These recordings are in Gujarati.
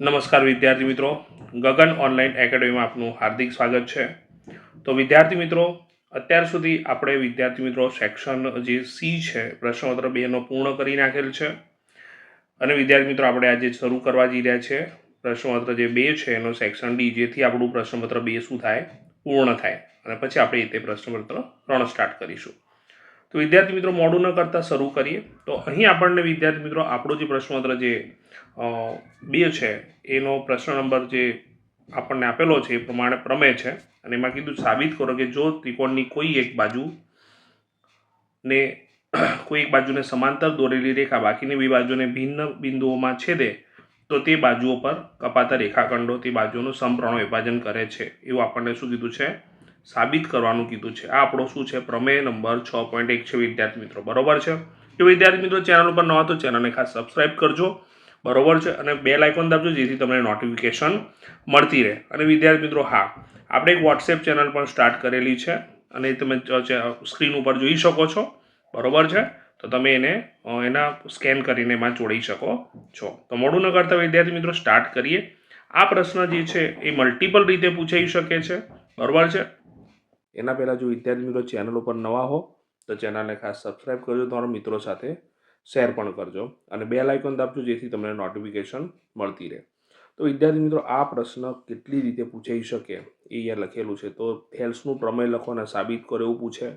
નમસ્કાર વિદ્યાર્થી મિત્રો. ગગન ઓનલાઈન એકેડમીમાં આપનું હાર્દિક સ્વાગત છે. તો વિદ્યાર્થી મિત્રો, અત્યાર સુધી આપણે વિદ્યાર્થી મિત્રો સેક્શન જે સી છે, પ્રશ્નપત્ર બેનો પૂર્ણ કરી નાખેલ છે. અને વિદ્યાર્થી મિત્રો, આપણે આજે શરૂ કરવા જઈ રહ્યા છે. પ્રશ્નપત્ર જે બે છે, એનો સેક્શન ડી, જેથી આપણું પ્રશ્નપત્ર બે શું થાય? પૂર્ણ થાય. અને પછી આપણે તે પ્રશ્નપત્ર ત્રણ સ્ટાર્ટ કરીશું. તો વિદ્યાર્થી મિત્રો મોડું ન કરતાં શરૂ કરીએ. તો અહીં આપણને વિદ્યાર્થી મિત્રો આપણો જે પ્રશ્નપત્ર જે બે છે, એનો પ્રશ્ન નંબર જે આપણને આપેલો છે એ પ્રમાણે પ્રમેય છે. અને એમાં કીધું સાબિત કરો કે જો ત્રિકોણની કોઈ એક બાજુ ને કોઈ એક બાજુને સમાંતર દોરેલી રેખા બાકીની બે બાજુને ભિન્ન બિંદુઓમાં છેદે, તો તે બાજુઓ પર કપાતા રેખાખંડો તે બાજુઓનું સંપ્રણો વિભાજન કરે છે. એવું આપણને શું કીધું છે? સાબિત કરવાનું કીધું છે. આ આપણો શું છે? પ્રમેય નંબર છ પોઈન્ટ એક છે વિદ્યાર્થી મિત્રો. બરોબર છે? જો વિદ્યાર્થી મિત્રો ચેનલ ઉપર નવા તો ચેનલને ખાસ સબસ્ક્રાઇબ કરજો. બરોબર છે? અને બે લાઇકોન દાબજો જેથી તમને નોટિફિકેશન મળતી રહે. અને વિદ્યાર્થી મિત્રો, હા, આપણે એક વોટ્સએપ ચેનલ પણ સ્ટાર્ટ કરેલી છે અને તમે સ્ક્રીન ઉપર જોઈ શકો છો. બરોબર છે? તો તમે એને એના સ્કેન કરીને એમાં જોડી શકો છો. તો મોડું ન કરતા વિદ્યાર્થી મિત્રો સ્ટાર્ટ કરીએ. આ પ્રશ્ન જે છે એ મલ્ટિપલ રીતે પૂછાઈ શકે છે. બરોબર છે? એના પહેલાં જો વિદ્યાર્થી મિત્રો ચેનલ ઉપર નવા હો, તો ચેનલને ખાસ સબસ્ક્રાઇબ કરજો, તમારા મિત્રો સાથે શેર પણ કરજો અને બે લાઇકોન દાબજો, જેથી તમને નોટિફિકેશન મળતી રહે. તો વિદ્યાર્થી મિત્રો, આ પ્રશ્ન કેટલી રીતે પૂછાઈ શકે એ અહીંયા લખેલું છે. તો થેલ્સનું પ્રમેય લખો અને સાબિત કરો એવું પૂછે.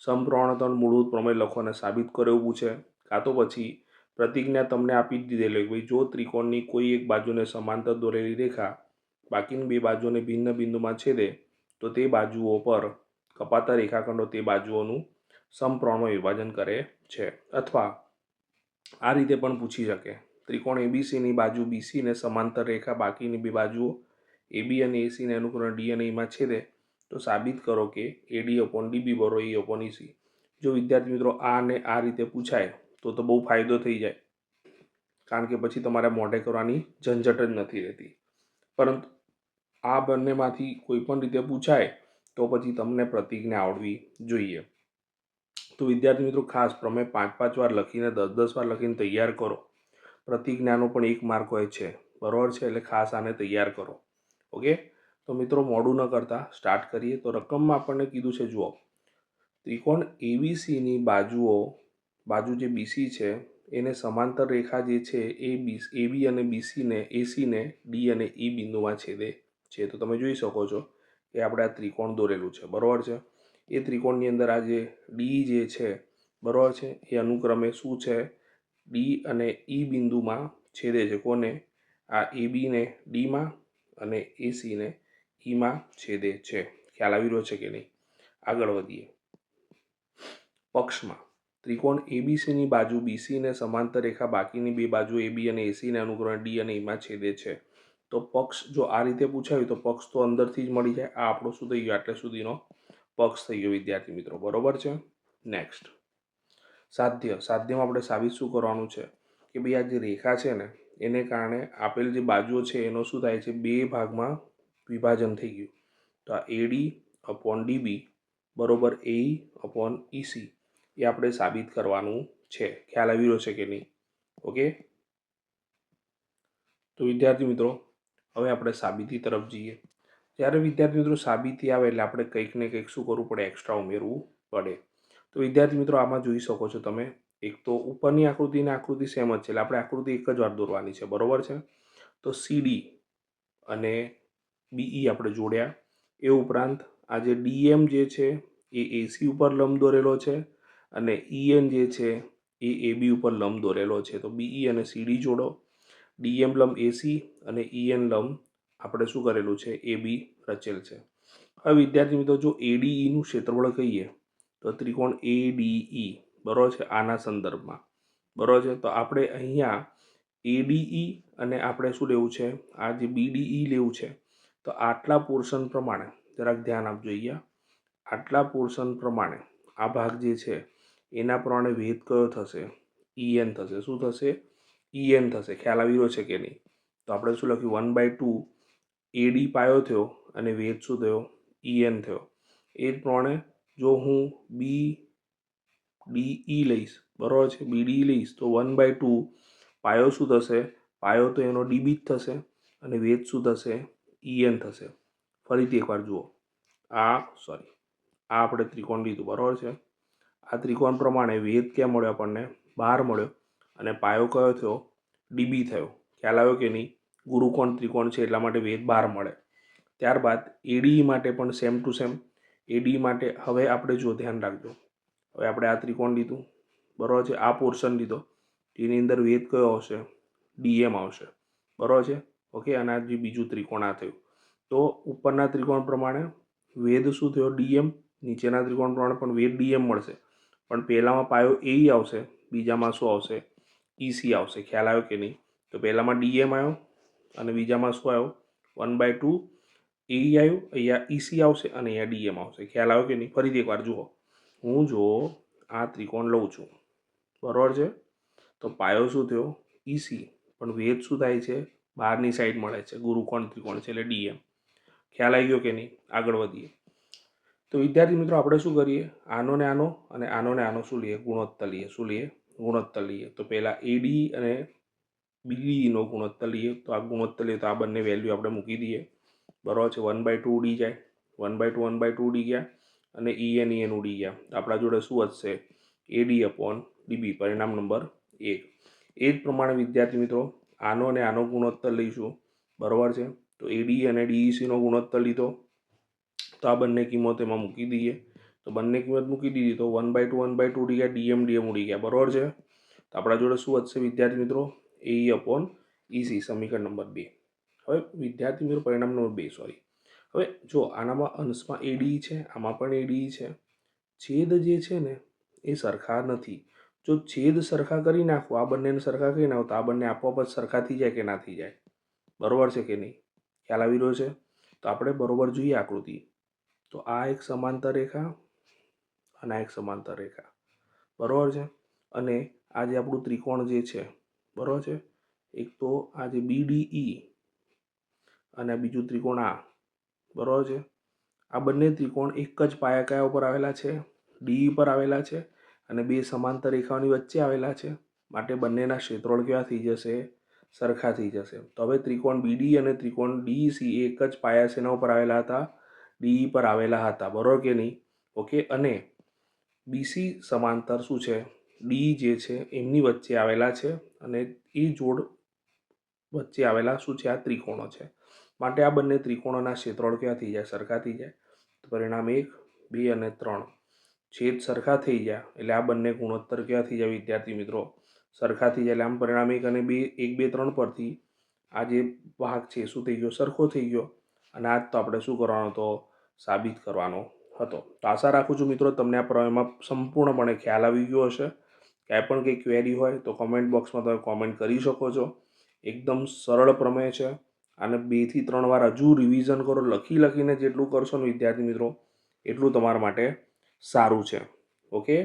સમપ્રમાણતન મૂળભૂત પ્રમેય લખો અને સાબિત કરો એવું પૂછે. કાં તો પછી પ્રતિજ્ઞા તમને આપી જ દીધેલી કે ભાઈ, જો ત્રિકોણની કોઈ એક બાજુને સમાંતર દોરેલી રેખા બાકીની બે બાજુને ભિન્ન બિંદુમાં છેદે તો તે બાજુઓ પર કપાતા રેખાખંડો તે બાજુઓનું સમપ્રમાણમાં વિભાજન કરે છે. અથવા આ રીતે પણ પૂછી શકે. ત્રિકોણ એબીસીની બાજુ બીસીને સમાંતર રેખા બાકીની બે બાજુઓ એબી અને એસીને અનુક્રમે ડી અને ઈમાં છેદે તો સાબિત કરો કે એડી અપોન ડીબી બરો એ અપોન ઇસી જો વિદ્યાર્થી મિત્રો આ ને આ રીતે પૂછાય તો તો બહુ ફાયદો થઈ જાય. કારણ કે પછી તમારે મોઢે કરવાની ઝંઝટ જ નથી રહેતી. પરંતુ આ બંનેમાંથી કોઈ પણ રીતે પૂછાય, તો પછી તમને પ્રતિજ્ઞા આવડવી જોઈએ. તો વિદ્યાર્થી મિત્રો, ખાસ પ્રમેય પાંચ પાંચ વાર લખીને દસ દસ વાર લખીને તૈયાર કરો. પ્રતિજ્ઞાનો પણ એક માર્ક હોય છે. બરોબર છે? એટલે ખાસ આને તૈયાર કરો. ઓકે? તો મિત્રો, મોડું ન કરતા, સ્ટાર્ટ કરીએ. તો રકમમાં આપણને કીધું છે, જુઓ. ત્રિકોણ એબીસીની બાજુઓ, બાજુ જે બીસી છે, એને સમાંતર રેખા જે છે, એ બી એબી અને બીસીને એસીને ડી અને ઈ બિંદુમાં છેદે. છે, તો તમે જોઈ શકો છો કે આપણે આ ત્રિકોણ દોરેલું છે, બરાબર છે? એ ત્રિકોણની અંદર આ જે ડી જે છે, બરોબર છે? એ અનુક્રમે શું છે? ડી અને ઈ બિંદુમાં છેદે છે, કોને? આ એબીને ડીમાં અને એસીને ઈમાં છેદે છે. ખ્યાલ આવી રહ્યો છે કે નહીં? આગળ વધીએ. પક્ષમાં ત્રિકોણ એબીસીની બાજુ બીસીને સમાંતર રેખા બાકીની બે બાજુ એબી અને એસીને અનુક્રમે ડી અને ઈમાં છેદે છે. તો પક્ષ જો આ રીતે પૂછાયું તો પક્ષ તો અંદરથી જ મળી જાય. આ આપણો શું થઈ ગયો? આટલે સુધીનો પક્ષ થઈ ગયો, વિદ્યાર્થી મિત્રો. બરોબર છે? નેક્સ્ટ સાધ્ય. સાધ્યમાં આપણે સાબિત શું કરવાનું છે? કે ભાઈ આ જે રેખા છે ને, એને કારણે આપેલ જે બાજુઓ છે, એનો શું થાય છે? બે ભાગમાં વિભાજન થઈ ગયું. તો આ એડી અપોન ડીબી બરોબર એ અપોન ઈસી એ આપણે સાબિત કરવાનું છે. ખ્યાલ આવી રહ્યો છે કે નહીં? ઓકે તો વિદ્યાર્થી મિત્રો હવે આપણે સાબિતી તરફ જઈએ. જ્યારે વિદ્યાર્થી મિત્રો સાબિતી આવે એટલે આપણે કંઈક ને કંઈક શું કરવું પડે? એક્સ્ટ્રા ઉમેરવું પડે. તો વિદ્યાર્થી મિત્રો, આમાં જોઈ શકો છો તમે, એક તો ઉપરની આકૃતિ અને આકૃતિ સેમ જ છે. એટલે આપણે આકૃતિ એક જ વાર દોરવાની છે. બરોબર છે તો સીડી અને બીઈ આપણે જોડ્યા. એ ઉપરાંત આ જે ડીએમ જે છે, એ એસી ઉપર લંબ દોરેલો છે અને ઈએન જે છે, એ એબી ઉપર લંબ દોરેલો છે. તો બીઈ અને સીડી જોડો. ડીએમ લંબ એસી અને ઈએન લંબ આપણે શું કરેલું છે? એ બી રચેલ છે. હવે વિદ્યાર્થી મિત્રો, જો એડીઈનું ક્ષેત્રફળ કહીએ, તો ત્રિકોણ એડીઈ બરોબર છે? આના સંદર્ભમાં. બરોબર છે? તો આપણે અહીંયા એડીઈ અને આપણે શું લેવું છે? આ જે બીડીઈ લેવું છે, તો આટલા પોર્શન પ્રમાણે જરાક ધ્યાન આપજો અહીંયા. આટલા પોર્શન પ્રમાણે આ ભાગ જે છે, એના પ્રમાણે ભેદ કયો થશે? ઈએન થશે. શું થશે? ઈએન થશે, ખ્યાલ આવી રહ્યો છે કે નહીં? તો આપણે શું લખ્યું? વન બાય ટુ એડી પાયો થયો અને વેદ શું થયો? ઈ એન થયો. એ જ પ્રમાણે જો હું બી ડી ઈ લઈશ, બરાબર છે? બી ડી લઈશ, તો વન બાય ટુ પાયો શું થશે? પાયો તો એનો ડીબી જ થશે અને વેધ શું થશે? ઈ એન થશે. ફરીથી એકવાર જુઓ. આ સોરી આ આપણે ત્રિકોણ લીધું, બરાબર છે? આ ત્રિકોણ પ્રમાણે વેધ ક્યાં મળ્યો આપણને? બહાર મળ્યો. અને પાયો કયો થયો? ડીબી થયો. ખ્યાલ આવ્યો કે નહીં? ગુરુકોણ ત્રિકોણ છે એટલા માટે વેધ બહાર મળે. ત્યારબાદ એડી માટે પણ સેમ ટુ સેમ એડી માટે હવે આપણે જો ધ્યાન રાખજો. હવે આપણે આ ત્રિકોણ લીધું. બરાબર છે? આ પોર્શન લીધો. એની અંદર વેદ કયો આવશે? ડીએમ આવશે. બરાબર છે? ઓકે, અને આ જે બીજું ત્રિકોણ આ થયું. તો ઉપરના ત્રિકોણ પ્રમાણે વેદ શું થયો? ડીએમ. નીચેના ત્રિકોણ પ્રમાણે પણ વેદ ડીએમ મળશે. પણ પહેલામાં પાયો એ આવશે. બીજામાં શું આવશે? ઈસી આવશે, ખ્યાલ આવ્યો કે નહીં? તો પહેલાંમાં ડીએમ આવ્યો અને બીજામાં શું આવ્યો? વન બાય ટુ એ આવ્યું, અહીંયા ઈસી આવશે અને અહીંયા ડીએમ આવશે. ખ્યાલ આવ્યો કે નહીં? ફરીથી એકવાર જુઓ. હું જો આ ત્રિકોણ લઉં છું. બરાબર છે? તો પાયો શું થયો? ઈસી. પણ વેદ શું થાય છે? બહારની સાઈડ મળે છે. ગુરુકોણ ત્રિકોણ છે એટલે ડીએમ ખ્યાલ આવી ગયો કે નહીં? આગળ વધીએ. તો વિદ્યાર્થી મિત્રો, આપણે શું કરીએ? આનો ને આનો અને આનો ને આનો શું લઈએ? ગુણોત્તર લઈએ. શું લઈએ? ગુણોત્તર લઈએ. તો પહેલાં એડી અને બીડીનો ગુણોત્તર લઈએ. તો આ ગુણોત્તર લઈએ તો આ બંને વેલ્યુ આપણે મૂકી દઈએ. બરાબર છે? વન બાય ટુ ઉડી જાય. One by two one by two ઉડી ગયા. અને ઈ એન ઈ એન ઉડી ગયા. આપણા જોડે શું વધશે એડી અપોન ડીબી પરિણામ નંબર એક એ જ પ્રમાણે વિદ્યાર્થી મિત્રો, આનો અને આનો ગુણોત્તર લઈશું. બરાબર છે? તો એડી અને ડીઈસીનો ગુણોત્તર લીધો. તો આ બંને કિંમત એમાં મૂકી દઈએ. તો બંને કિંમત મૂકી દીધી. તો one by two one by two ઉડી ગયા ડીએમ ડીએમ ઉડી ગયા. બરાબર છે? તો આપણા જોડે શું વધશે વિદ્યાર્થી મિત્રો? એ અપોન ઈસી સમીકરણ નંબર બે. હવે વિદ્યાર્થી મિત્રો પરિણામ નંબર બે સોરી હવે જો આનામાં અંશમાં એડી છે, આમાં પણ એડી છે. છેદ જે છે ને, એ સરખા નથી. જો છેદ સરખા કરી નાખો, આ બંનેને સરખા કરી નાખો, તો આ બંને આપોઆપ જ સરખા થઈ જાય કે ના થઈ જાય? બરોબર છે કે નહીં? ખ્યાલ આવી રહ્યો છે? તો આપણે બરોબર જોઈએ આકૃતિ. તો આ એક સમાંતર રેખા અને આ એક સમાંતર રેખા. બરાબર છે? અને આ જે આપણું ત્રિકોણ જે છે, બરાબર છે? એક તો આ જે બીડીઈ અને બીજું ત્રિકોણ આ, બરાબર છે? આ બંને ત્રિકોણ એક જ પાયા કયા ઉપર આવેલા છે ડીઈ પર આવેલા છે અને બે સમાંતર રેખાઓની વચ્ચે આવેલા છે. માટે બંનેના ક્ષેત્રોળ કેવા થઈ જશે? સરખા થઈ જશે. તો હવે ત્રિકોણ બીડી અને ત્રિકોણ ડીસી એક જ પાયા સેના ઉપર આવેલા હતા? ડીઈ પર આવેલા હતા. બરોબર કે નહીં? ઓકે? અને બીસી સમાંતર શું છે? ડી જે છે એમની વચ્ચે આવેલા છે અને એ જોડ વચ્ચે આવેલા શું છે? આ ત્રિકોણો છે. માટે આ બંને ત્રિકોણોના ક્ષેત્રોળ ક્યાં થઈ જાય? સરખા થઈ જાય. તો પરિણામ એક, બે અને ત્રણ. છેદ સરખા થઈ જાય એટલે આ બંને ગુણોત્તર ક્યાં થઈ જાય વિદ્યાર્થી મિત્રો? સરખા થઈ જાય એટલે આમ પરિણામ એક અને બે, એક, બે, ત્રણ પરથી આ જે ભાગ છે શું થઈ ગયો? સરખો થઈ ગયો. અને આ તો આપણે શું કરવાનો તો સાબિત કરવાનો. હતો. તો આશા રાખું છું મિત્રો તમને આ પ્રમેયમાં સંપૂર્ણપણે ખ્યાલ આવી ગયો હશે. કાંઈ પણ કંઈ ક્વેરી હોય તો કોમેન્ટ બોક્સમાં તમે કોમેન્ટ કરી શકો છો. એકદમ સરળ પ્રમેય છે. અને બેથી ત્રણ વાર હજુ રિવિઝન કરો, લખી લખીને જેટલું કરશો ને વિદ્યાર્થી મિત્રો, એટલું તમારા માટે સારું છે. ઓકે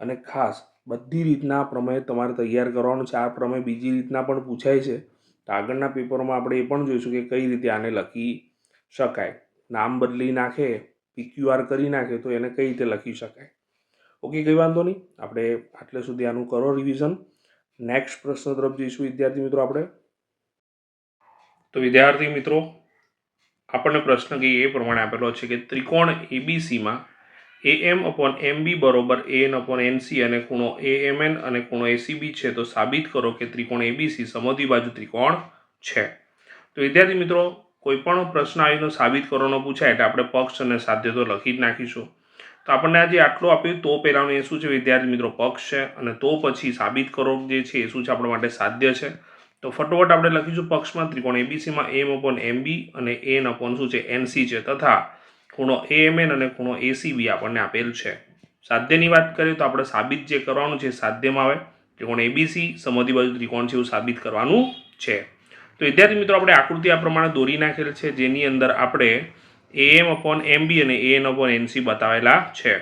અને ખાસ, બધી રીતના પ્રમેય તમારે તૈયાર કરવાનો છે. આ પ્રમેય બીજી રીતના પણ પૂછાય છે. તો આગળના પેપરમાં આપણે એ પણ જોઈશું કે કઈ રીતે આને લખી શકાય. નામ બદલી નાખે પીક્યુઆર કરી નાખે તો એને કઈ રીતે લખી શકાય? ઓકે કંઈ વાંધો નહીં. આપણે આટલે સુધી આનું કરો રિવિઝન નેક્સ્ટ પ્રશ્ન તરફ જઈશું વિદ્યાર્થી મિત્રો આપણે. તો વિદ્યાર્થી મિત્રો, આપણને પ્રશ્ન કહીએ એ પ્રમાણે આપેલો છે કે ત્રિકોણ એબીસીમાં એ એમ અપોન એમ બી બરોબર એ એન અપોન એનસી અને ખૂણો એ એમ એન અને ખૂણો એસીબી છે તો સાબિત કરો કે ત્રિકોણ એબીસી સમોધી બાજુ ત્રિકોણ છે. તો વિદ્યાર્થી મિત્રો કોઈ પણ પ્રશ્ન આવીને સાબિત કરવાનો પૂછાય એટલે આપણે પક્ષ અને સાધ્ય તો લખી જ નાખીશું. તો આપણને આજે આટલું આપ્યું. તો પહેલાંનું એ શું છે વિદ્યાર્થી મિત્રો? પક્ષ છે અને તો પછી સાબિત કરો જે છે એ શું છે આપણા માટે સાધ્ય છે. તો ફટોફટ આપણે લખીશું પક્ષમાં ત્રિકોણ એબીસીમાં એમ અપોન એમબી અને એન અપોન શું છે? એનસી છે. તથા ખૂણો એ એમ એન અને ખૂણો એસીબી આપણને આપેલ છે. સાધ્યની વાત કરીએ તો આપણે સાબિત જે કરવાનું છે સાધ્યમાં આવે. ત્રિકોણ એબીસી સમોધી બાજુ ત્રિકોણ છે એવું સાબિત કરવાનું છે. તો વિદ્યાર્થી મિત્રો, આપણે આકૃતિ આ પ્રમાણે દોરી નાખેલ છે, જેની અંદર આપણે એએમ અપોન એમબી અને એએન અપોન એનસી બતાવેલા છે.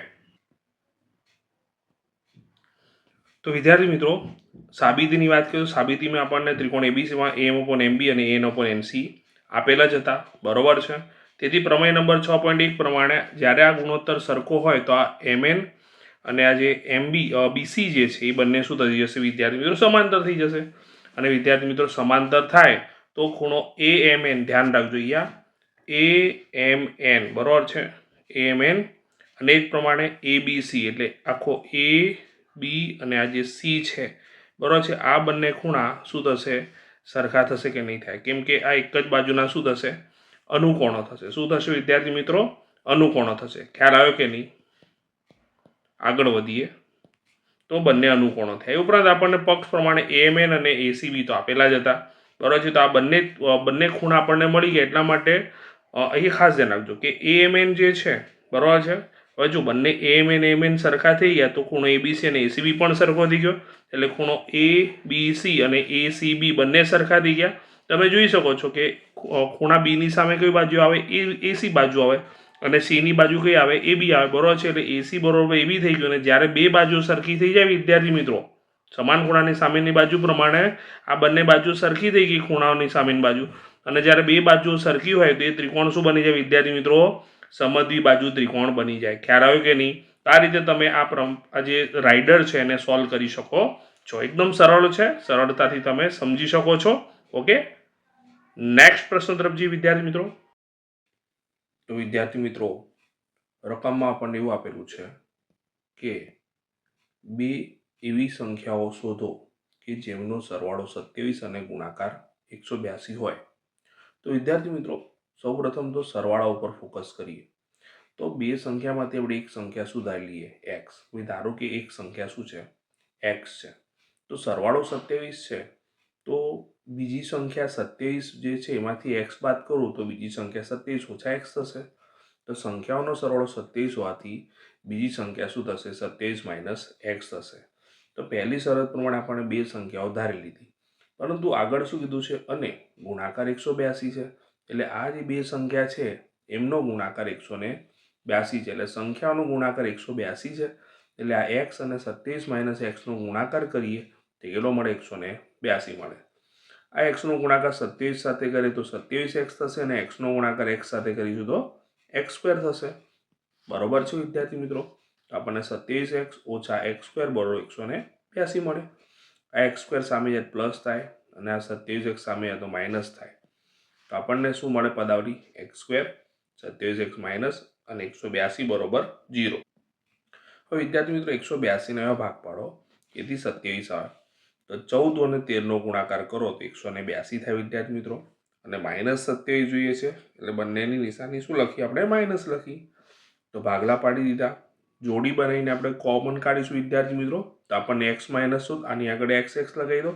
તો વિદ્યાર્થી મિત્રો, સાબિતીની વાત કરીએ તો સાબિતીમાં આપણને ત્રિકોણ એબીસીમાં એમ અપોન એમબી અને એન અપોન એનસી આપેલા જ હતા. બરોબર છે? તેથી પ્રમેય નંબર છ પોઈન્ટ એક પ્રમાણે જ્યારે આ ગુણોત્તર સરખો હોય તો આ એમએન અને આ જે એમબી બીસી જે છે, એ બંને શું થઈ જશે વિદ્યાર્થી મિત્રો? સમાંતર થઈ જશે. અને વિદ્યાર્થી મિત્રો સમાંતર થાય તો ખૂણો એ એમ એન ધ્યાન રાખજો અહીંયા. એ એમ એન બરાબર છે? એ એમ એન અને એ પ્રમાણે એ બી સી એટલે આખો એ બી અને આ જે સી છે, બરાબર છે? આ બંને ખૂણા શું થશે? સરખા થશે કે નહીં થાય? કેમ કે આ એક જ બાજુના શું થશે? અનુકોણો થશે. શું થશે વિદ્યાર્થી મિત્રો? અનુકોણો થશે. ખ્યાલ આવ્યો કે નહીં? આગળ વધીએ. તો બંને અનુકોણો થાય. એ ઉપરાંત આપણને પક્ષ પ્રમાણે એએમએન અને એસીબી તો આપેલા જ હતા. બરાબર છે? તો આ બંને બંને ખૂણા આપણને મળી ગયા. એટલા માટે અહીં ખાસ ધ્યાન આપજો કે એએમએન જે છે, બરાબર છે? હવે જો બંને એએમએન એમએન સરખા થઈ ગયા, તો ખૂણો એબીસી અને એસીબી પણ સરખો થઈ ગયો. એટલે ખૂણો એ બીસી અને એસીબી બંને સરખા થઈ ગયા. તમે જોઈ શકો છો કે ખૂણા બીની સામે કઈ બાજુ આવે? એ એસી બાજુ આવે. અને સીની બાજુ કઈ આવે એ બી આવે, બરોબર છે? એટલે એસી બરોબર એ બી થઈ ગયું. અને જ્યારે બે બાજુ સરખી થઈ જાય વિદ્યાર્થી મિત્રો, સમાન ખૂણાની સામેની બાજુ પ્રમાણે આ બંને બાજુ સરખી થઈ ગઈ ખૂણાઓની સામેની બાજુ. અને જ્યારે બે બાજુ સરખી હોય તો એ ત્રિકોણ શું બની જાય વિદ્યાર્થી મિત્રો? સમદ્વી બાજુ ત્રિકોણ બની જાય. ખ્યાલ આવ્યો કે નહીં? આ રીતે તમે આ પ્રમ આ જે રાઇડર છે એને સોલ્વ કરી શકો છો. એકદમ સરળ છે. સરળતાથી તમે સમજી શકો છો. ઓકે? નેક્સ્ટ પ્રશ્ન તરફ જઈએ વિદ્યાર્થી મિત્રો. તો વિદ્યાર્થી મિત્રો, રકમમાં આપણને એવું આપેલું છે કે બે એવી સંખ્યાઓ શોધો કે જેમનો સરવાળો સત્યાવીસ અને ગુણાકાર એકસો બ્યાસી હોય. તો વિદ્યાર્થી મિત્રો, સૌપ્રથમ તો સરવાળા ઉપર ફોકસ કરીએ. તો બે સંખ્યામાંથી આપણે એક સંખ્યા સુધારી લઈએ એક્સ ધારો કે એક સંખ્યા શું છે? એક્સ છે. તો સરવાળો સત્યાવીસ છે. તો બીજી સંખ્યા સત્યાવીસ જે છે, એમાંથી એક્સ બાદ કરું તો બીજી સંખ્યા સત્યાવીસ ઓછા એક્સ થશે. તો સંખ્યાઓનો સરવાળો સત્યાવીસ હોવાથી બીજી સંખ્યા શું થશે? સત્યાવીસ માઇનસ એક્સ થશે. તો પહેલી શરત પ્રમાણે આપણે બે સંખ્યાઓ ધારી લીધી. પરંતુ આગળ શું કીધું છે? અને ગુણાકાર એકસો બ્યાસી છે. એટલે આ જે બે સંખ્યા છે, એમનો ગુણાકાર એકસો ને બ્યાસી છે. એટલે સંખ્યાઓનો ગુણાકાર એકસો બ્યાસી છે. એટલે આ એક્સ અને સત્યાવીસ માઇનસ એક્સનો ગુણાકાર કરીએ તો કેટલો મળે? એકસો ને બ્યાસી મળે. આ એક્સનો ગુણાકાર સત્યાવીસ સાથે કરીએ તો સત્યાવીસ એક્સ થશે અને એક્સનો ગુણાકાર એક્સ સાથે કરીશું તો એક્સ સ્ક્વેર થશે. બરોબર છે વિદ્યાર્થી મિત્રો? તો આપણને સત્યાવીસ એક્સ ઓછા એક્સ સ્ક્વેર બરોબર એકસો ને બ્યાસી મળે. આ એક્સ સ્ક્વેર સામે જાય પ્લસ થાય અને આ સત્યાવીસ એક્સ સામે જાય તો માઇનસ થાય. તો આપણને શું મળે પદાવલી? એક્સ સ્ક્વેર સત્યાવીસ એક્સ માઇનસ અને એકસો બ્યાસી બરોબર જીરો હવે વિદ્યાર્થી મિત્રો, એકસો બ્યાસીનો એવા ભાગ પાડો. એથી સત્યાવીસ આવે. તો ચૌદ અને તેરનો ગુણાકાર કરો તો એકસો ને બ્યાસી થાય વિદ્યાર્થી મિત્રો. અને માઇનસ સત્યાવીસ જોઈએ છે, એટલે બંનેની નિશાની શું લખી? આપણે માઇનસ લખી. તો ભાગલા પાડી દીધા. જોડી બનાવીને આપણે કોમન કાઢીશું વિદ્યાર્થી મિત્રો. તો આપણને એક્સ માઇનસ શું આની આગળ એક્સ એક્સ લગાવી દો.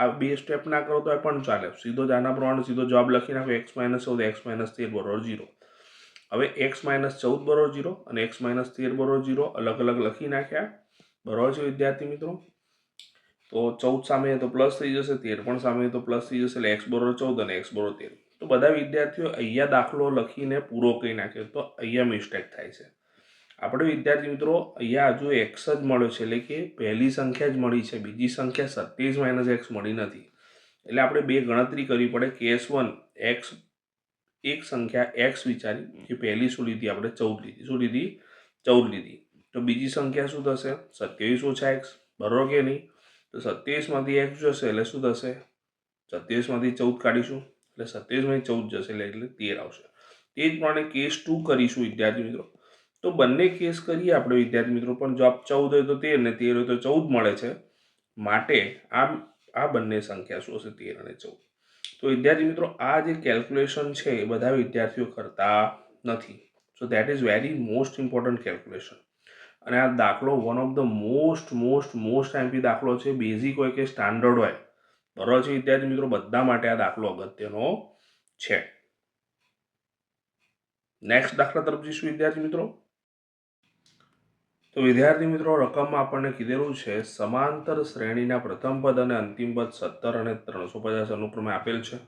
આ બે સ્ટેપ ના કરો તો એ પણ ચાલે. સીધો જ આના પ્રમાણે સીધો જવાબ લખી નાખો. એક્સ માઇનસ ચૌદ એક્સ માઇનસ તેર બરોબર જીરો હવે એક્સ માઇનસ ચૌદ બરોબર જીરો અને એક્સ માઇનસ તેર બરોબર જીરો અલગ અલગ લખી નાખ્યા. બરોબર છે વિદ્યાર્થી મિત્રો? તો ચૌદ સામે તો પ્લસ થઈ જશે, તેર પણ સામે તો પ્લસ થઈ જશે, એટલે એક્સ બરોબર ચૌદ અને એક્સ બરોબર તેર. તો બધા વિદ્યાર્થીઓ અહીંયા દાખલો લખીને પૂરો કરી નાખ્યો તો અહીંયા મિસ્ટેક થાય છે. આપણે વિદ્યાર્થી મિત્રો, અહીંયા હજુ એક્સ જ મળ્યો છે, એટલે કે પહેલી સંખ્યા જ મળી છે, બીજી સંખ્યા સત્યાવીસ માઇનસ એક્સ મળી નથી. એટલે આપણે બે ગણતરી કરવી પડે કેસ વન એક્સ એક સંખ્યા એક્સ વિચારી જે પહેલી શું લીધી આપણે? ચૌદ લીધી. શું લીધી? ચૌદ લીધી. તો બીજી સંખ્યા શું થશે? સત્યાવીસ ઓછા એક્સ બરોબર કે નહીં? તો સત્યાવીસમાંથી એક્સ જશે એટલે શું થશે? સત્યાવીસમાંથી ચૌદ કાઢીશું, એટલે સત્યાવીસમાંથી ચૌદ જશે એટલે એટલે તેર આવશે. તે જ પ્રમાણે કેસ ટુ કરીશું વિદ્યાર્થી મિત્રો. તો બંને કેસ કરીએ આપણે વિદ્યાર્થી મિત્રો, પણ જો આપ ચૌદ હોય તો તેર ને તેર હોય તો ચૌદ મળે છે. માટે આ આ બંને સંખ્યા શું હશે? તેર અને ચૌદ. તો વિદ્યાર્થી મિત્રો, આ જે કેલ્ક્યુલેશન છે એ બધા વિદ્યાર્થીઓ કરતા નથી. So that is very most important calculation અને આ દાખલો one of the most most most MP દાખલો છે. બેઝિક હોય કે સ્ટાન્ડર્ડ હોય. બરોબર છે, વિદ્યાર્થી મિત્રો, બધા માટે આ દાખલો અગત્યનો છે. નેક્સ્ટ દાખલા તરફ જઈશું, વિદ્યાર્થી મિત્રો. તો વિદ્યાર્થી મિત્રો રકમમાં આપણને કીધેલું છે, સમાંતર શ્રેણીના પ્રથમ પદ અને અંતિમ પદ સત્તર અને ત્રણસો પચાસ અનુક્રમે આપેલ છે.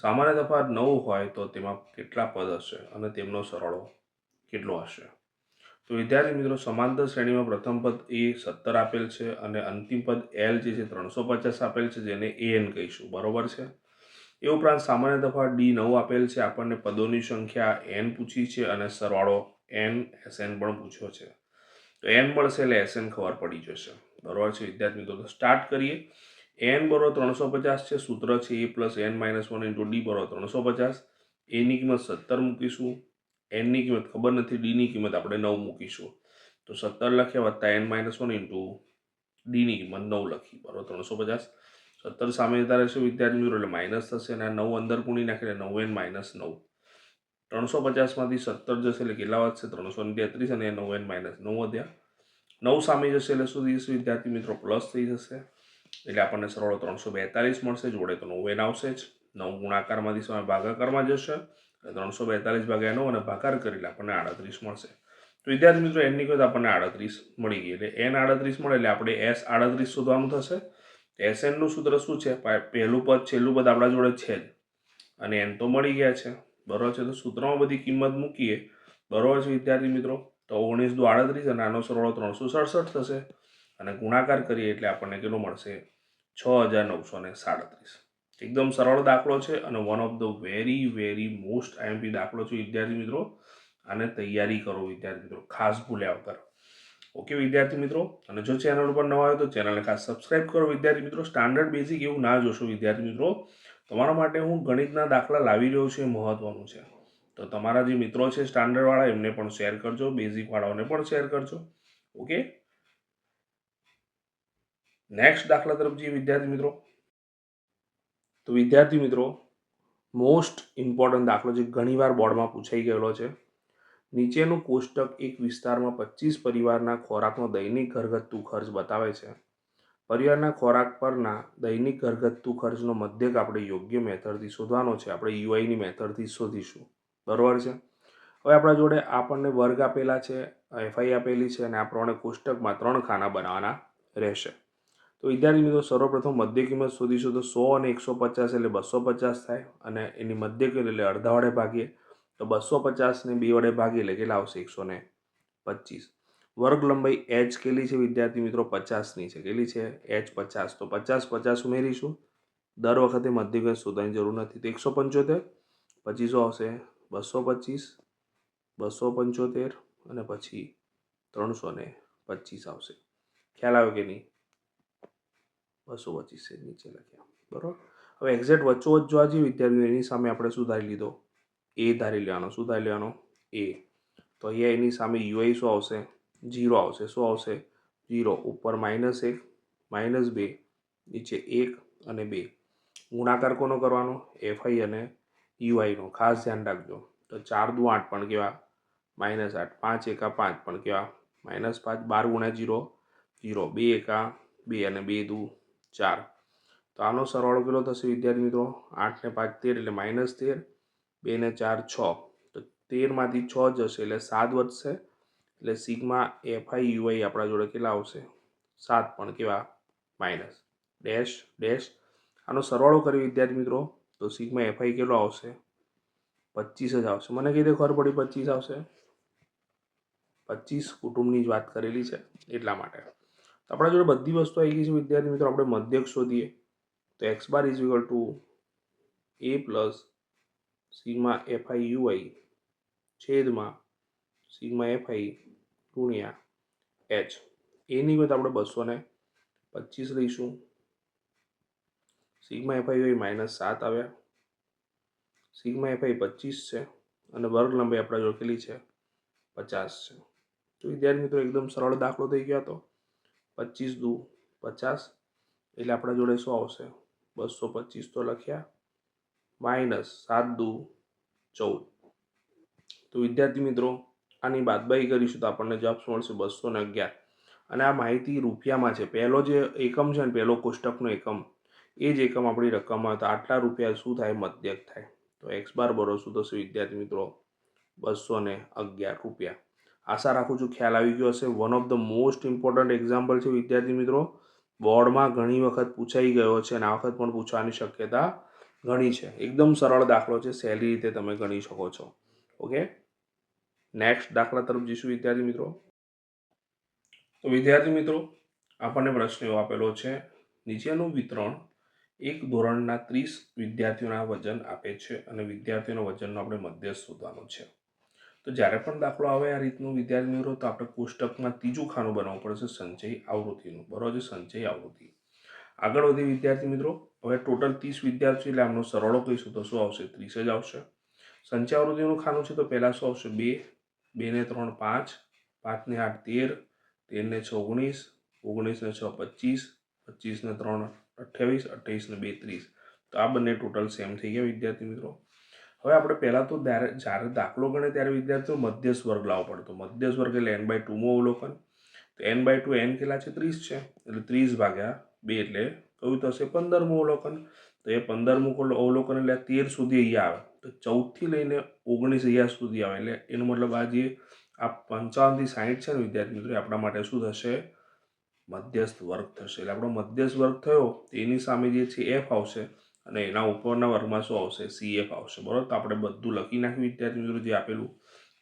સામાન્ય તફાવત નવ હોય તો તેમાં કેટલા પદ હશે અને તેમનો સરળો કેટલો હશે? તો વિદ્યાર્થી મિત્રો સમાંતર શ્રેણીમાં પ્રથમ પદ એ સત્તર આપેલ છે અને અંતિમ પદ એલ જે છે ત્રણસો પચાસ આપેલ છે, જેને એ એન કહીશું. બરોબર છે? એ ઉપરાંત સામાન્ય તફાવત ડી નવ આપેલ છે. આપણને પદોની સંખ્યા એન પૂછી છે અને સરવાળો એન એસ એન પણ પૂછ્યો છે. તો એન મળશે એટલે એસ એન ખબર પડી જશે. બરોબર છે વિદ્યાર્થી મિત્રો? તો સ્ટાર્ટ કરીએ. એન બરોબર ત્રણસો પચાસ છે. સૂત્ર છે A plus N minus one into D બરોબર ત્રણસો પચાસ. એની કિંમત સત્તર મૂકીશું. એનની કિંમત ખબર નથી ડીની કિંમત આપણે નવ મૂકીશું. તો સત્તર લખ્યા વત્તા એન માઇનસ વન ઇન્ટુ ડીની કિંમત નવ લખી, બરાબર, ત્રણસો પચાસ. સત્તર સામે જતા રહેશે વિદ્યાર્થી મિત્રો એટલે માઇનસ થશે અને આ નવ અંદર ગુણી નાખે નવ એન માઇનસ નવ. ત્રણસો પચાસમાંથી સત્તર જશે એટલે કેટલા વધશે? ત્રણસો ને તેત્રીસ અને નવ એન માઇનસ નવ વધ્યા. નવ સામે જશે એટલે શું થશે વિદ્યાર્થી મિત્રો? પ્લસ થઈ જશે. એટલે આપણને સરળ ત્રણસો બેતાલીસ મળશે, જોડે તો નવ એન આવશે જ. નવ ગુણાકારમાંથી સામે ભાગાકારમાં જશે. ત્રણસો બેતાલીસ ભાગ્યા નવ અને ભાકાર કરીને આપણને આડત્રીસ મળશે. તો વિદ્યાર્થી મિત્રો એનની કોઈ આપણને આડત્રીસ મળી ગઈ. એટલે એન આડત્રીસ મળે એટલે આપણે એસ આડત્રીસ શોધવાનું થશે. એસ એનનું સૂત્ર શું છે? પહેલું પદ, છેલ્લું પદ આપણા જોડે છે જ. અને એન તો મળી ગયા છે. બરોબર છે? તો સૂત્રમાં બધી કિંમત મૂકીએ. બરોબર છે વિદ્યાર્થી મિત્રો? તો ઓગણીસ દુ આડત્રીસ અને આનો સરવાળો ત્રણસો સડસઠ થશે. અને ગુણાકાર કરીએ એટલે આપણને કેટલો મળશે? છ હજાર નવસો ને સાડત્રીસ. એકદમ સરળ દાખલો છે અને one of the very very most IMP દાખલો છે વિદ્યાર્થી મિત્રો. આને તૈયારી કરો વિદ્યાર્થી મિત્રો. ખાસ ભૂલ્યા વગર. ઓકે વિદ્યાર્થી મિત્રો? અને જો ચેનલ ઉપર નવા હોય તો ચેનલને ખાસ સબસ્ક્રાઇબ કરો વિદ્યાર્થી મિત્રો. સ્ટાન્ડર્ડ બેઝિક એવું ના જોશો વિદ્યાર્થી મિત્રો. તમારા માટે હું ગણિતના દાખલા લાવી રહ્યો છું એ મહત્વનું છે. તો તમારા જે મિત્રો છે સ્ટાન્ડર્ડવાળા એમને પણ શેર કરજો. બેઝિકવાળાઓને પણ શેર કરજો. ઓકે નેક્સ્ટ દાખલા તરફ જઈએ વિદ્યાર્થી મિત્રો. તો વિદ્યાર્થી મિત્રો મોસ્ટ ઇમ્પોર્ટન્ટ દાખલો જે ઘણીવાર બોર્ડમાં પૂછાઈ ગયેલો છે, નીચેનું કોષ્ટક એક વિસ્તારમાં પચીસ પરિવારના ખોરાકનો દૈનિક ઘરગથ્થુ ખર્ચ બતાવે છે. પરિવારના ખોરાક પરના દૈનિક ઘરગથ્થુ ખર્ચનો મધ્યક આપણે યોગ્ય મેથડથી શોધવાનો છે. આપણે યુઆઈની મેથડથી શોધીશું. બરોબર છે? હવે આપણા જોડે આપણને વર્ગ આપેલા છે એફઆઈ આપેલી છે અને આ પ્રમાણે કોષ્ટકમાં ત્રણ ખાના બનાવવાના રહેશે. તો વિદ્યાર્થી મિત્રો, સર્વપ્રથમ મધ્ય કિંમત શોધીશું તો સો અને એકસો પચાસ એટલે બસો પચાસ થાય અને એની મધ્ય કિંમત એટલે અડધા વડે ભાગીએ તો બસો પચાસને બે વડે ભાગીએ એટલે કેટલા આવશે? એકસો ને પચીસ. વર્ગ લંબાઈ એચ કેટલી છે વિદ્યાર્થી મિત્રો? પચાસની છે. કેટલી છે? એચ પચાસ. તો પચાસ પચાસ ઉમેરીશું. દર વખતે મધ્ય કિંમત શોધવાની જરૂર નથી. તો એકસો પંચોતેર પચીસો આવશે? બસો પચીસ, બસો પંચોતેર અને પછી ત્રણસો ને પચીસ આવશે. ખ્યાલ આવ્યો કે નહીં? બસો પચીસ છે, નીચે લખ્યા. બરાબર? હવે એક્ઝેક્ટ વચ્ચોવચ્ચ જોવા જઈએ વિદ્યાર્થીઓ એની સામે આપણે શું ધારી લીધો, એ ધારી લેવાનો શું ધારી લેવાનો એ. તો અહીંયા એની સામે યુઆઈ શું આવશે? જીરો આવશે. શું આવશે? જીરો ઉપર માઇનસ એક માઇનસ બે, નીચે એક અને બે. ગુણાકાર કોનો કરવાનો? એફઆઈ અને યુઆઈનો ખાસ ધ્યાન રાખજો. તો ચાર દુ આઠ પણ કેવા? માઇનસ આઠ. પાંચ એકા પાંચ પણ કેવા? માઇનસ પાંચ. બાર ગુણ્યા જીરો જીરો બે એકા, બે અને બે દુ. ચાર. તો આનો સરવાળો કેટલો થશે વિદ્યાર્થી મિત્રો? આઠ ને પાંચ તેર એટલે માઇનસ તેર. બે ને ચાર છ. તો તેરમાંથી છ જશે એટલે સાત વધશે. એટલે સિગ્મા એફઆઈ યુઆઈ આપણા જોડે કેટલા આવશે? સાત પણ કેવા? Minus dash dash. આનો સરવાળો કરી વિદ્યાર્થી મિત્રો. તો સિગ્મા એફઆઈ કેટલો આવશે? પચીસ જ આવશે. મને કઈ રીતે ખબર પડી પચીસ આવશે? પચીસ કુટુંબની જ વાત કરેલી છે એટલા માટે. તો આપણા જોડે બધી વસ્તુ આવી ગઈ છે વિદ્યાર્થી મિત્રો, આપણે મધ્યક શોધીએ. તો x bar is equal to A plus sigma FI UI છેદમાં સિગ્મા એફઆઈ ગુણ્યા એચ એની કિંમત આપણે બસો ને પચીસ લઈશું. સિગ્મા એફઆઈ યુઆઈ માઇનસ સાત આવ્યા. સિગ્મા એફઆઈ પચીસ છે અને વર્ગ લંબાઈ આપણે જોકેલી છે? પચાસ છે. તો વિદ્યાર્થી મિત્રો, એકદમ સરળ દાખલો થઈ ગયો હતો પચીસ દુ, પચાસ, એટલે આપણા જોડે શું આવશે? બસો પચીસ તો લખ્યા. માઇનસ સાત દુ, ચૌદ. તો વિદ્યાર્થી મિત્રો, આની બાદબાઈ કરીશું તો આપણને જવાબ શું મળશે? બસો ને અગિયાર. અને આ માહિતી રૂપિયામાં છે. પહેલો જે એકમ છે ને, પહેલો કોષ્ટકનો એકમ, એ જ એકમ આપણી રકમમાં તો આટલા રૂપિયા શું થાય? મધ્યક થાય. તો એક્સ બાર બરો શું થશે વિદ્યાર્થી મિત્રો, બસો ને અગિયાર રૂપિયા. આશા રાખું છું ખ્યાલ આવી ગયો હશે. One of the most important example છે વિદ્યાર્થી મિત્રો. બોર્ડમાં ઘણી વખત પૂછાઈ ગયો છે અને આ વખત પણ પૂછવાની શક્યતા ઘણી છે. એકદમ સરળ દાખલો છે. સહેલી રીતે તમે ગણી શકો છો. ઓકે નેક્સ્ટ દાખલા તરફ જઈશું વિદ્યાર્થી મિત્રો. તો વિદ્યાર્થી મિત્રો, આપણને પ્રશ્ન એવો આપેલો છે. નીચેનું વિતરણ એક ધોરણના ત્રીસ વિદ્યાર્થીઓના વજન આપે છે અને વિદ્યાર્થીઓના વજનનો આપણે મધ્યસ્થ શોધવાનો છે. તો જ્યારે પણ દાખલો આવે આ રીતનું, વિદ્યાર્થી મિત્રો, તો આપણે કોષ્ટકમાં ત્રીજું ખાનું બનાવવું પડશે સંચય આવૃત્તિનું. બરોબર છે, સંચય આવૃત્તિ. આગળ વધી વિદ્યાર્થી મિત્રો, હવે ટોટલ ત્રીસ વિદ્યાર્થી એટલે આમનો સરવાળો કહીશું તો શું આવશે? ત્રીસ જ આવશે. સંચય આવૃત્તિનું ખાનું છે તો પહેલાં શું આવશે? બે બે ને ત્રણ પાંચ પાંચને આઠ તેર તેર ને છ ઓગણીસ ઓગણીસ ને છ પચીસ પચીસ ને ત્રણ અઠ્યાવીસ અઠ્યાવીસ ને બે ત્રીસ. તો આ બંને ટોટલ સેમ થઈ ગયા વિદ્યાર્થી મિત્રો. હવે આપણે પહેલાં તો જ્યારે દાખલો ગણે ત્યારે વિદ્યાર્થીઓ મધ્યસ્થ વર્ગ લાવવો પડતો. મધ્યસ્થ વર્ગ એટલે એન બાય ટુમાં અવલોકન. તો એન બાય ટુ એન કેટલા છે? ત્રીસ છે. એટલે ત્રીસ ભાગ્યા બે એટલે કયું થશે? પંદરમું અવલોકન. તો એ પંદરમું અવલોકન એટલે તેર સુધી અહીંયા આવે. તો ચૌદથી લઈને ઓગણીસ અહીંયા સુધી આવે. એટલે એનો મતલબ આ જે આ પંચાવનથી સાહીઠ છે ને વિદ્યાર્થી મિત્રો આપણા માટે શું થશે? મધ્યસ્થ વર્ગ થશે. એટલે આપણો મધ્યસ્થ વર્ગ થયો, તેની સામે જે છે એફ આવશે. અને એના ઉપરના વર્ગમાં શું આવશે? સી એફ આવશે. બરાબર? તો આપણે બધું લખી નાખ્યું વિદ્યાર્થી મિત્રો જે આપેલું.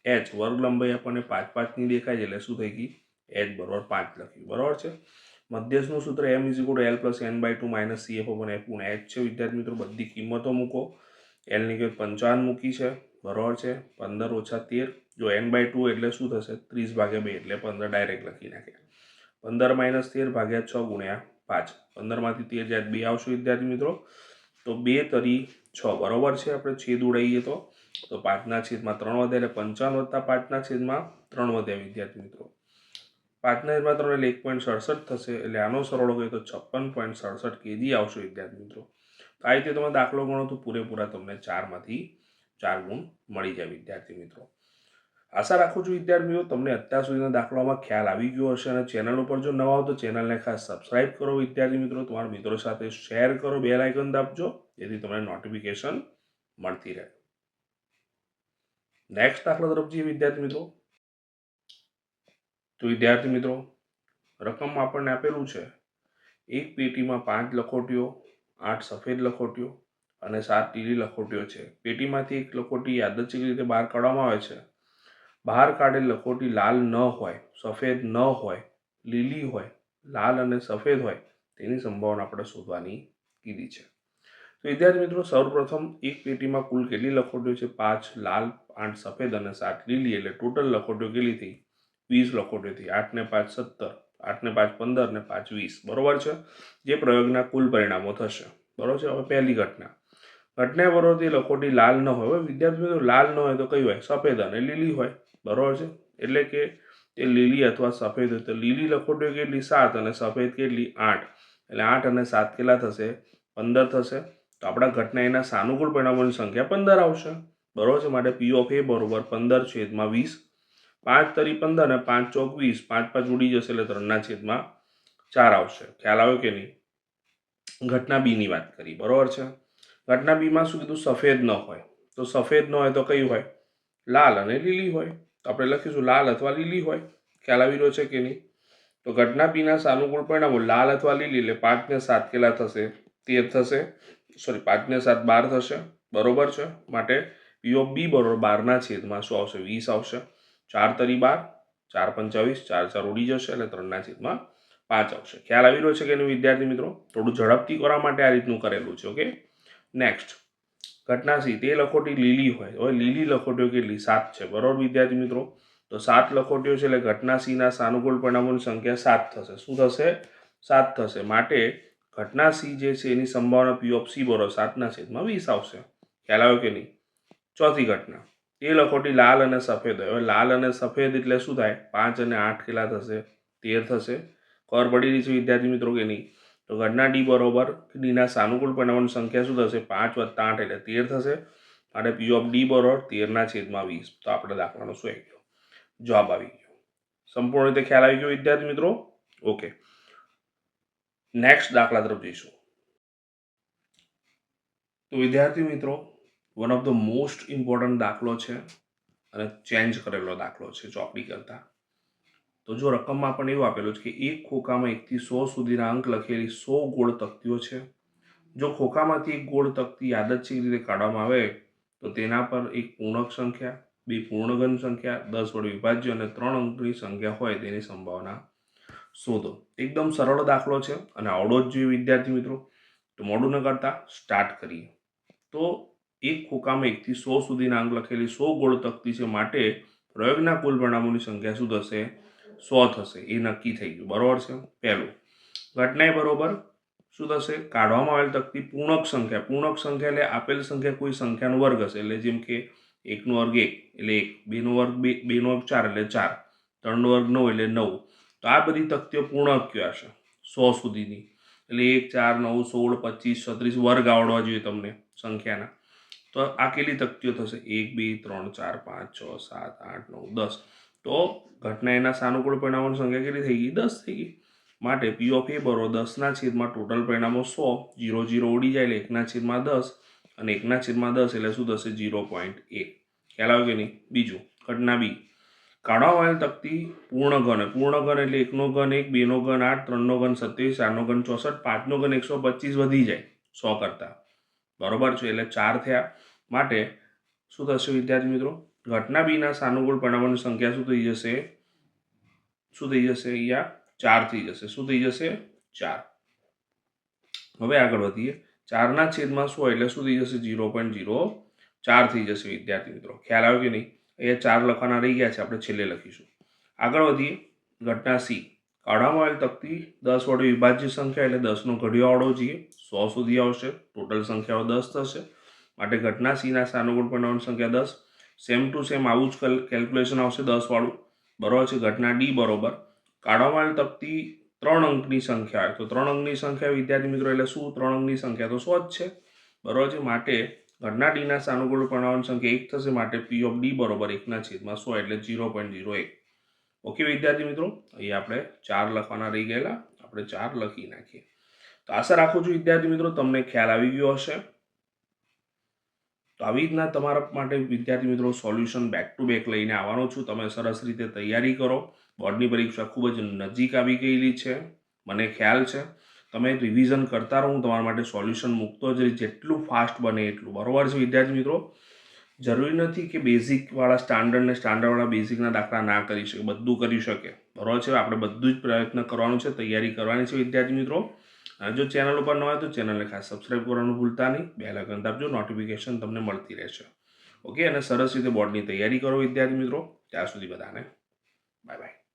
એચ વર્ગ લંબાઈ આપણને પાંચ પાંચની દેખાય છે. એટલે શું થઈ ગઈ? એચ બરોબર પાંચ લખ્યું. બરાબર છે? મધ્યસ્થનું સૂત્ર M is equal L plus N by two minus C F upon F ગુણ્યા એચ છે. વિદ્યાર્થી મિત્રો, બધી કિંમતો મૂકો. એલની કિંમત પંચાવન મૂકી છે. બરાબર છે? પંદર ઓછા તેર. જો એન બાય ટુ એટલે શું થશે? ત્રીસ ભાગ્યા બે. એટલે પંદર ડાયરેક્ટ લખી નાખે પંદર માઇનસ તેર ભાગ્યા છ ગુણ્યા પાંચ. પંદરમાંથી તેર જાય બે આવશે વિદ્યાર્થી મિત્રો તો બે તરી છ, બરાબર છે? આપણે છેદ ઉડાવીએ તો. તો પાંચના છેદમાં ત્રણ વધે એટલે પંચાવન વત્તા પાંચના છેદમાં ત્રણ વધ્યા વિદ્યાર્થી મિત્રો. પાંચના છેદમાં ત્રણ એટલે એક પોઈન્ટ સડસઠ થશે એટલે આનો સરવાળો હોય તો છપ્પન પોઈન્ટ સડસઠ કેજી આવશે વિદ્યાર્થી મિત્રો. તો આ રીતે તમે દાખલો ગણો તો પૂરેપૂરા તમને ચારમાંથી ચાર ગુણ મળી જાય વિદ્યાર્થી મિત્રો. આશા રાખું છું વિદ્યાર્થીઓ, તમને અત્યાર સુધીના દાખલામાં ખ્યાલ આવી ગયો હશે અને ચેનલ ઉપર જો નવા હો તો ચેનલને ખાસ સબસ્ક્રાઇબ કરો. વિદ્યાર્થી મિત્રો, તમારા મિત્રો સાથે શેર કરો. બે લાઇકન દાબજો, જેથી તમને નોટિફિકેશન મળતી રહે. નેક્સ્ટ દાખલા તરફ જઈએ વિદ્યાર્થી મિત્રો. તો વિદ્યાર્થી મિત્રો, રકમ આપણને આપેલું છે. એક પેટીમાં પાંચ લખોટીઓ, આઠ સફેદ લખોટીઓ અને સાત લીલી લખોટીઓ છે. પેટીમાંથી એક લખોટી યાદચ્છિક રીતે બહાર કાઢવામાં આવે છે. બહાર કાઢેલ લખોટી લાલ ન હોય, સફેદ ન હોય, લીલી હોય, લાલ અને સફેદ હોય, તેની સંભાવના આપણે શોધવાની કીધી છે. તો વિદ્યાર્થી મિત્રો સૌપ્રથમ એક પેટીમાં કુલ કેટલી લખોટીઓ છે? પાંચ લાલ, આઠ સફેદ અને સાત લીલી. એટલે ટોટલ લખોટીઓ કેટલી થઈ? વીસ લખોટીઓ થઈ. આઠને પાંચ સત્તર આઠને પાંચ પંદર ને પાંચ વીસ. બરોબર છે? જે પ્રયોગના કુલ પરિણામો થશે. બરોબર છે? હવે પહેલી ઘટના. ઘટના બરોબરથી લખોટી લાલ ન હોય. હવે વિદ્યાર્થી મિત્રો, લાલ ન હોય તો કઈ હોય? સફેદ અને લીલી હોય. બરોબર છે? એટલે કે એ લીલી અથવા સફેદ હોય તો લીલી લખોટીઓ કેટલી? સાત અને સફેદ કેટલી? આઠ. એટલે આઠ અને સાત કેટલા થશે? પંદર થશે. તો આપણા ઘટના એના સાનુકૂળ પરિણામોની સંખ્યા પંદર આવશે. બરોબર છે? માટે પી ઓફ એ બરોબર પંદર છેદમાં વીસ. પાંચ તરી પંદર અને પાંચ ચોક વીસ. પાંચ પાંચ ઉડી જશે એટલે ત્રણના છેદમાં ચાર આવશે. ખ્યાલ આવ્યો કે નહીં? ઘટના બીની વાત કરી. બરોબર છે? ઘટના બીમાં શું કીધું? સફેદ ન હોય. તો સફેદ ન હોય તો કઈ હોય? લાલ અને લીલી હોય. તો આપણે લખીશું, લાલ અથવા લીલી હોય. ખ્યાલ આવી રહ્યો છે કે નહીં? તો ઘટના પીના સાનુકૂળ પરિણામો, લાલ અથવા લીલી એટલે પાંચને સાત કેટલા થશે? તેર થશે. સોરી પાંચને સાત બાર થશે. બરોબર છે? માટે પી ઓફ બી બરોબર બારના છેદમાં શું આવશે? વીસ આવશે. ચાર તરી બાર, ચાર પંચાવીસ, ચાર ચાર ઉડી જશે એટલે ત્રણના છેદમાં પાંચ આવશે. ખ્યાલ આવી રહ્યો છે કે નહીં, વિદ્યાર્થી મિત્રો? થોડું ઝડપથી કરવા માટે આ રીતનું કરેલું છે, ઓકે? નેક્સ્ટ ઘટના સી તે લખોટી લીલી હોય. હવે લીલી લખોટીઓ કેટલી? સાત છે. બરોબર વિદ્યાર્થી મિત્રો? તો સાત લખોટીઓ છે એટલે ઘટના સીના સાનુકૂળ પરિણામોની સંખ્યા સાત થશે. શું થશે? સાત થશે. માટે ઘટના સી જે છે એની સંભાવના પી ઓફ સી બરોબર સાતના છેદમાં વીસ આવશે. ખ્યાલ આવ્યો કે નહીં? ચોથી ઘટના. એ લખોટી લાલ અને સફેદ હોય. હવે લાલ અને સફેદ એટલે શું થાય? પાંચ અને આઠ કેટલા થશે? તેર થશે. ખબર પડી રહી છે વિદ્યાર્થી મિત્રો કે નહીં? તો ઘટના ડી બરોબર, ડીના સાનુકૂળ પરિણામોની સંખ્યા શું થશે? પાંચ વત્તા આઠ એટલે તેર થશે. અને પી ઓફ ડી બરોબર, તેરના છેદમાં વીસ. તો આપણે દાખલાનો શું આવી ગયો? જવાબ આવી ગયો. સંપૂર્ણ રીતે ખ્યાલ આવી ગયો વિદ્યાર્થી મિત્રો? ઓકે નેક્સ્ટ દાખલા તરફ જઈશું. તો વિદ્યાર્થી મિત્રો one of the most important દાખલો છે અને ચેન્જ કરેલો દાખલો છે ચોપડી કરતાં. તો જો રકમમાં પણ એવું આપેલું છે કે એક ખોખામાં એકથી સો સુધીના અંક લખેલી સો ગોળ તકતીઓ છે. જો ખોખામાંથી એક ગોળ તકતી યાદચ્છિક રીતે કાઢવામાં આવે, તો તેના પર એક પૂર્ણક સંખ્યા, બે પૂર્ણગન સંખ્યા, દસ વડે વિભાજ્ય અને ત્રણ અંકની સંખ્યા હોય તેની સંભાવના શોધો. એકદમ સરળ દાખલો છે અને આવડો જ જોઈએ વિદ્યાર્થી મિત્રો. તો મોડું ન કરતા સ્ટાર્ટ કરીએ. તો એક ખોખામાં એકથી સો સુધીના અંક લખેલી સો ગોળ તકતી છે માટે પ્રયોગના કુલ પરિણામોની સંખ્યા શું થશે? સો થશે. એ નક્કી થઈ ગયું. બરોબર છે? પહેલું. ઘટનાએ બરોબર શું થશે? કાઢવામાં આવેલ તકતી પૂર્ણક સંખ્યા. પૂર્ણક સંખ્યા એટલે આપેલ સંખ્યા કોઈ સંખ્યાનો વર્ગ હશે. એટલે જેમ કે એકનો વર્ગ એક, એટલે એક. બેનો વર્ગ બે, બેનો વર્ગ ચાર, એટલે ચાર. ત્રણનો વર્ગ નવ, એટલે નવ. તો આ બધી તકતીઓ પૂર્ણક હશે સો સુધીની. એટલે એક, ચાર, નવ, સોળ, પચીસ, છત્રીસ વર્ગ આવડવા જોઈએ તમને સંખ્યાના. તો આ કેટલી તકતીઓ થશે? એક, બે, ત્રણ, ચાર, પાંચ, છ, સાત, આઠ, નવ, દસ. તો ઘટના એના સાનુકૂળ પરિણામોની સંખ્યા કેટલી થઈ ગઈ, દસ થઈ ગઈ. માટે પી ઓફ એ બરો દસના છેદમાં ટોટલ પરિણામો સો જીરો જીરો ઉડી જાય એટલે એકના છેદમાં દસ અને એકના છેદમાં દસ એટલે શું થશે? જીરો પોઈન્ટ એક. ખ્યાલ આવ્યો કે નહીં? બીજું, ઘટના બી કાઢવામાં આવેલ તકતી પૂર્ણ ઘન. પૂર્ણ ઘન એટલે એકનો ઘન એક, બેનો ઘન આઠ, ત્રણનો ઘન સત્યાવીસ, ચારનો ઘન ચોસઠ, પાંચનો ઘન એકસો પચીસ વધી જાય સો કરતાં. બરોબર છે, એટલે ચાર થયા. માટે શું થશે વિદ્યાર્થી મિત્રો? ઘટના બીના સાનુકૂળ પરિણામોની સંખ્યા શું થઈ જશે? શું થઈ જશે અહીંયા? ચાર થઈ જશે. શું થઈ જશે? ચાર. હવે આગળ વધીએ. ચારના છેદમાં સો એટલે શું થઈ જશે? ઝીરો પોઈન્ટ ઝીરો ચાર થઈ જશે, વિદ્યાર્થી મિત્રો. ખ્યાલ આવ્યો કે નહીં? અહીંયા ચાર લખવાના રહી ગયા છે. આપણે છેલ્લે લખીશું. આગળ વધીએ. ઘટના સી. કાઢવામાં આવેલ તકતી દસ વડે વિભાજ્ય સંખ્યા એટલે દસનો ઘડિયો જોઈએ. સો સુધી આવશે. ટોટલ સંખ્યાઓ દસ થશે. માટે ઘટના સીના સાનુકૂળ પરિણામોની સંખ્યા દસ. સેમ ટુ સેમ આવું જ કેલ્ક્યુલેશન આવશે દસવાળું. બરાબર છે? ઘટના ડી બરોબર. કાઢવામાં તકતી ત્રણ અંકની સંખ્યા. હોય તો ત્રણ અંકની સંખ્યા વિદ્યાર્થી મિત્રો, એટલે શું? ત્રણ અંકની સંખ્યા તો સો જ છે. બરાબર છે? માટે ઘટના ડીના સાનુકૂળ પરિણામોની સંખ્યા એક થશે. માટે પી ઓફ ડી બરોબર એકના છેદમાં સો, એટલે જીરો પોઈન્ટ જીરો એક ઓકે વિદ્યાર્થી મિત્રો? અહીં આપણે ચાર લખવાના રહી ગયેલા. આપણે ચાર લખી નાખીએ. તો આશા રાખું છું વિદ્યાર્થી મિત્રો, તમને ખ્યાલ આવી ગયો હશે. તો આવી રીતના તમારા માટે વિદ્યાર્થી મિત્રો સોલ્યુશન બેક ટુ બેક લઈને આવવાનો છું. તમે સરસ રીતે તૈયારી કરો. બોર્ડની પરીક્ષા ખૂબ જ નજીક આવી ગયેલી છે. મને ખ્યાલ છે. તમે રિવિઝન કરતા રહો. હું તમારા માટે સોલ્યુશન મૂકતો જ જેટલું ફાસ્ટ બને એટલું. બરાબર છે વિદ્યાર્થી મિત્રો? જરૂરી નથી કે બેઝિકવાળા સ્ટાન્ડર્ડ ને સ્ટાન્ડર્ડવાળા બેઝિકના દાખલા ના કરી શકે. બધું કરી શકે. બરાબર છે? આપણે બધું જ પ્રયત્ન કરવાનો છે. તૈયારી કરવાની છે વિદ્યાર્થી મિત્રો. અને જો ચેનલ ઉપર ન હોય તો ચેનલને ખાસ સબસ્ક્રાઈબ કરવાનું ભૂલતા નહીં. બે લાગન આપજો નોટિફિકેશન તમને મળતી રહેશે. ઓકે અને સરસ રીતે બોર્ડની તૈયારી કરો વિદ્યાર્થી મિત્રો. ત્યાં સુધી બધાને બાય બાય